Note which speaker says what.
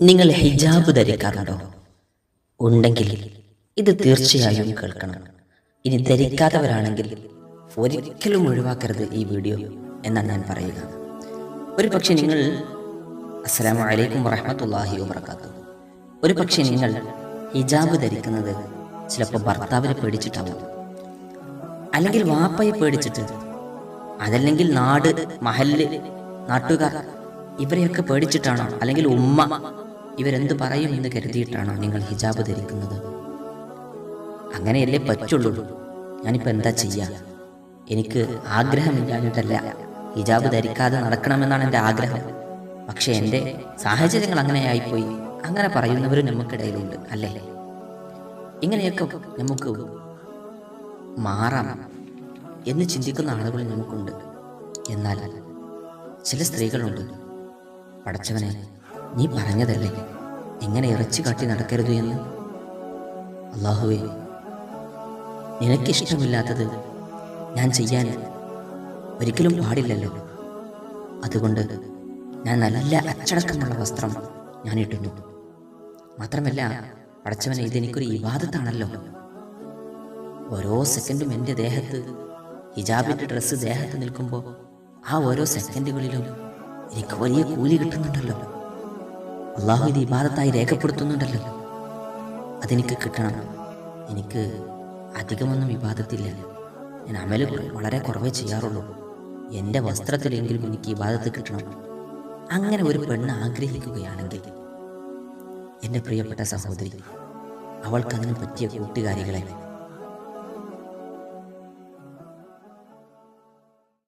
Speaker 1: നിങ്ങൾ ഹിജാബ് ധരിക്കാറുണ്ടോ? ഉണ്ടെങ്കിൽ ഇത് തീർച്ചയായും കേൾക്കണം. ഇനി ധരിക്കാത്തവരാണെങ്കിൽ ഒരിക്കലും ഒഴിവാക്കരുത് ഈ വീഡിയോ എന്നാണ് ഞാൻ പറയുക. ഒരു പക്ഷെ നിങ്ങൾ അസ്സലാമു വലൈക്കും വറഹമത്തല്ലാഹി വബർക്കാത്തു ഒരു പക്ഷെ നിങ്ങൾ ഹിജാബ് ധരിക്കുന്നത് ചിലപ്പോൾ ഭർത്താവിനെ പേടിച്ചിട്ടാവും. അല്ലെങ്കിൽ വാപ്പയെ പേടിച്ചിട്ട് അതല്ലെങ്കിൽ നാട് മഹൽ നാട്ടുകാർ ഇവരെയൊക്കെ പേടിച്ചിട്ടാണോ? അല്ലെങ്കിൽ ഉമ്മ ഇവരെന്ത് പറയും എന്ന് കരുതിയിട്ടാണോ നിങ്ങൾ ഹിജാബ് ധരിക്കുന്നത്? അങ്ങനെയല്ലേ പറ്റുള്ളൂ. ഞാനിപ്പോൾ എന്താ ചെയ്യുക എനിക്ക് ആഗ്രഹമില്ലാഞ്ഞിട്ടല്ല ഹിജാബ് ധരിക്കാതെ നടക്കണമെന്നാണ് എന്റെ ആഗ്രഹം. പക്ഷേ എന്റെ സാഹചര്യങ്ങൾ അങ്ങനെയായിപ്പോയി അങ്ങനെ പറയുന്നവരും നമുക്കിടയിലുണ്ട് അല്ലേ? ഇങ്ങനെയൊക്കെ നമുക്ക് മാറാം എന്ന് ചിന്തിക്കുന്ന ആളുകൾ നമുക്കുണ്ട്. എന്നാൽ ചില സ്ത്രീകളുണ്ട്. പടച്ചവനെ നീ പറഞ്ഞതല്ലേ? എങ്ങനെ ഇറച്ചി കാട്ടി നടക്കരുത് എന്ന്? അള്ളാഹുവേ നിനക്കിഷ്ടമില്ലാത്തത് ഞാൻ ചെയ്യാൻ ഒരിക്കലും പാടില്ലല്ലോ. അതുകൊണ്ട് ഞാൻ നല്ല അച്ചടക്കമുള്ള വസ്ത്രം ഞാൻ ഇട്ടുന്നു. മാത്രമല്ല പടച്ചവനെ ഇതെനിക്കൊരു വിവാദത്താണല്ലോ ഓരോ സെക്കൻഡും എന്റെ ദേഹത്ത് ഹിജാബിന്റെ ഡ്രസ്സ് ദേഹത്ത് നിൽക്കുമ്പോൾ ആ ഓരോ സെക്കൻഡുകളിലും എനിക്ക് വലിയ കൂലി കിട്ടുന്നുണ്ടല്ലോ. അള്ളാഹു ഇത് ഇബാദത്തായി രേഖപ്പെടുത്തുന്നുണ്ടല്ലോ. അതെനിക്ക് കിട്ടണം. എനിക്ക് അധികമൊന്നും വിവാദത്തില്ല ഞാൻ അമൽ വളരെ കുറവേ ചെയ്യാറുള്ളൂ. എന്റെ വസ്ത്രത്തിലെങ്കിലും എനിക്ക് ഇബാദത്ത് കിട്ടണം. അങ്ങനെ ഒരു പെണ്ണ് ആഗ്രഹിക്കുകയാണെങ്കിൽ എന്റെ പ്രിയപ്പെട്ട സഹോദരി അവൾക്കതിന് പറ്റിയ കൂട്ടുകാരികളെ